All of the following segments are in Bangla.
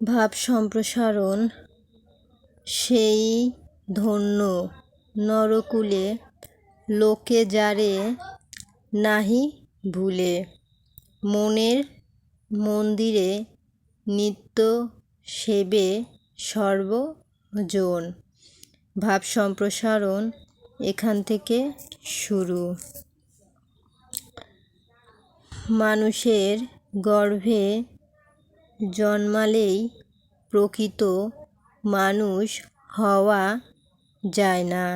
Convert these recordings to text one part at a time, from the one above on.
ভাব সম্প্রসারণ, সেই ধন্য নরকুলে লোকে যারে নাহি ভুলে। মনের মন্দিরে নিত্য সেবে সর্বজন। ভাব সম্প্রসারণ এখান থেকে শুরু। মানুষের গর্ভে জন্মালেই প্রকৃত মানুষ হওয়া যায় না।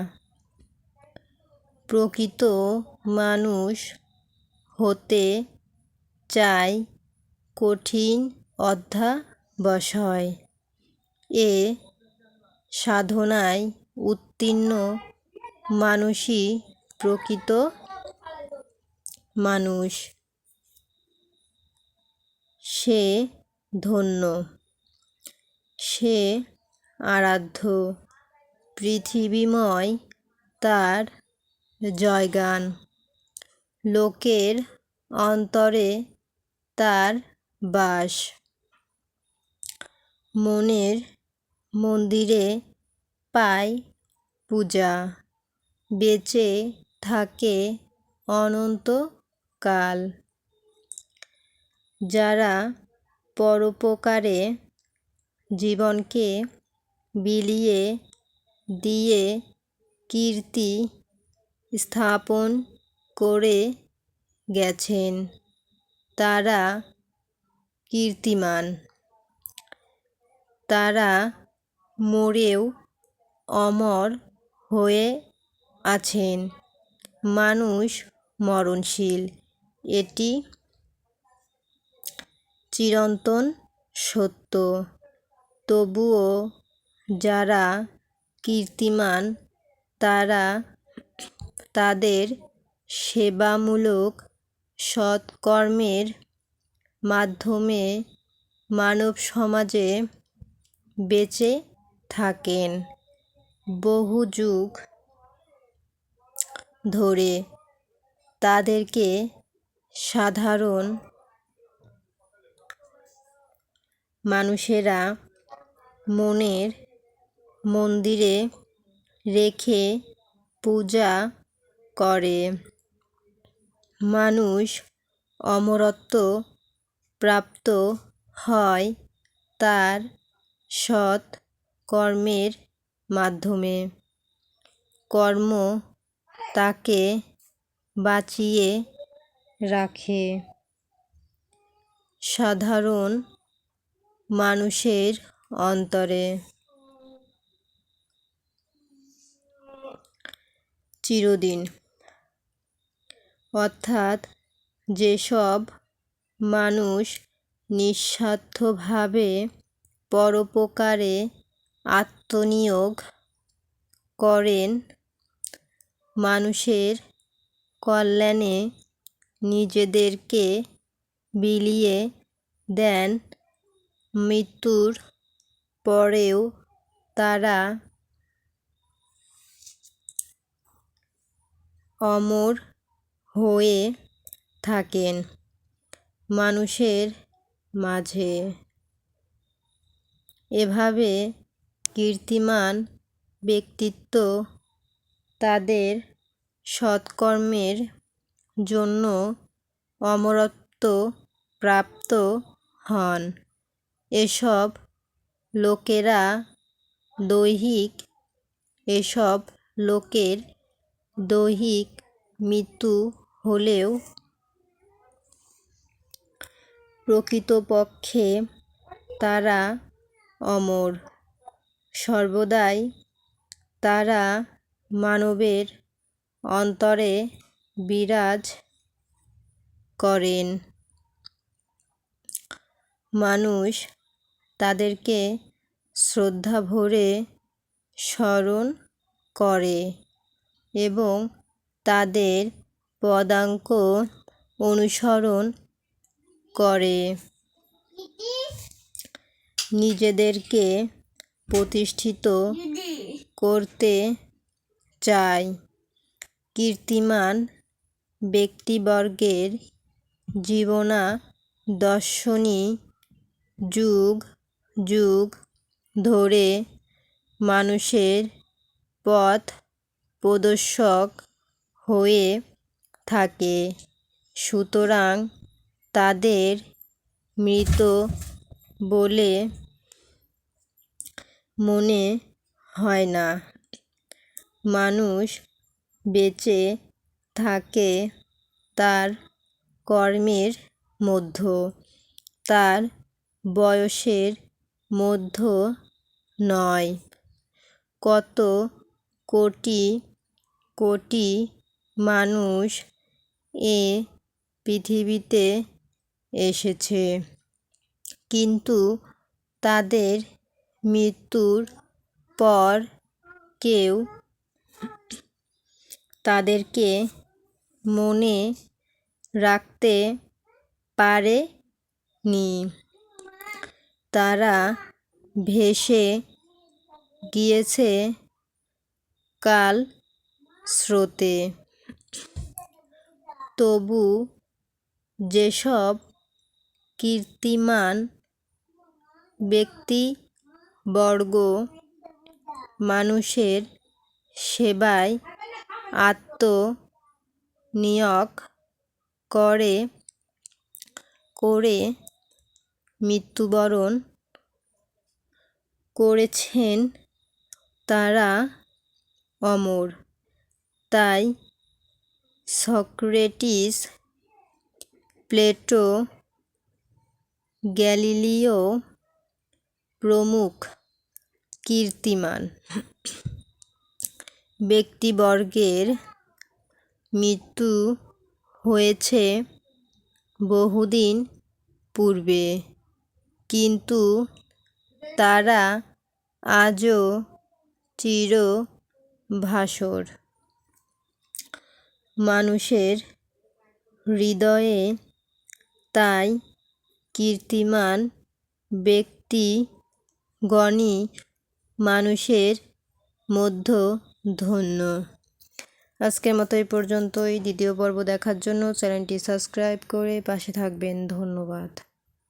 প্রকৃত মানুষ হতে চায় কঠিন অধ্যাবসায়। এ সাধনায় উত্তীর্ণ মানুষই প্রকৃত মানুষ। সে ধন্য। সে আরাধ্য, পৃথিবীময় তার জয়গান। লোকের অন্তরে তার বাস। মনের মন্দিরে পায় পূজা। বেঁচে থাকে অনন্তকাল। যারা পরোপকারে জীবনকে বিলিয়ে দিয়ে কীর্তি স্থাপন করে গেছেন। তারা কীর্তিমান। তারা মরেও অমর হয়ে আছেন। মানুষ মরণশীল। এটি চিরন্তন সত্য। তবুও যারা কীর্তিমান, তারা তাদের সেবামূলক সৎকর্মের মাধ্যমে মানব সমাজে বেঁচে থাকেন। বহু যুগ ধরে তাদেরকে সাধারণ মানুষেরা মনের মন্দিরে রেখে পূজা করে। মানুষ অমরত্ব প্রাপ্ত হয় তার সৎ কর্মের মাধ্যমে। কর্ম তাকে বাঁচিয়ে রাখে। সাধারণ মানুষের অন্তরে। চিরদিন। অর্থাৎ যেসব মানুষ নিঃস্বার্থভাবে পরোপকারে আত্মনিয়োগ করেন, মানুষের কল্যাণে নিজেদেরকে বিলিয়ে দেন মৃত্যুর পরেও তারা অমর হয়ে থাকেন মানুষের মাঝে। এভাবে কীর্তিমান ব্যক্তিত্ব তাদের সৎকর্মের জন্য অমরত্ব প্রাপ্ত হন। এসব লোকেরা দৈহিক, এসব লোকের দৈহিক মৃত্যু হলেও প্রকৃতপক্ষে তারা অমর। সর্বদাই তারা মানবের অন্তরে বিরাজ করেন। মানুষ তাদেরকে শ্রদ্ধা ভরে স্মরণ করে এবং তাদের পদাঙ্ক অনুসরণ করে। নিজেদেরকে প্রতিষ্ঠিত করতে চায় কীর্তিমান ব্যক্তিবর্গের জীবনাদর্শনই যুগ যুগ ধরে মানুষের পথ প্রদর্শক হয়ে থাকে। সুতরাং তাদের মৃত বলে মনে হয় না। মানুষ বেঁচে থাকে তার কর্মের মধ্য। তার বয়সের মধ্য নয়। কত কোটি কোটি মানুষ এ পৃথিবীতে এসেছে। কিন্তু তাদের মৃত্যুর পর কেউ তাদেরকে মনে রাখতে পারে নি তারা ভেসে গিয়েছে কাল স্রোতে। তবু যেসব কীর্তিমান ব্যক্তিবর্গ মানুষের সেবায় আত্মনিয়োগ করে করে মৃত্যুবরণ করেছেন তারা অমর। তাই সক্রেটিস প্লেটো, গ্যালিলিও প্রমুখ কীর্তিমান। ব্যক্তিবর্গের মৃত্যু হয়েছে বহুদিন পূর্বে। কিন্তু তারা আজও চিরভাসর মানুষের হৃদয়ে তাই কীর্তিমান ব্যক্তি ব্যক্তিগণই মানুষের মধ্য ধন্য। আজকের মতো এই পর্যন্তই। দ্বিতীয় পর্ব দেখার জন্য চ্যানেলটি সাবস্ক্রাইব করে পাশে থাকবেন। ধন্যবাদ।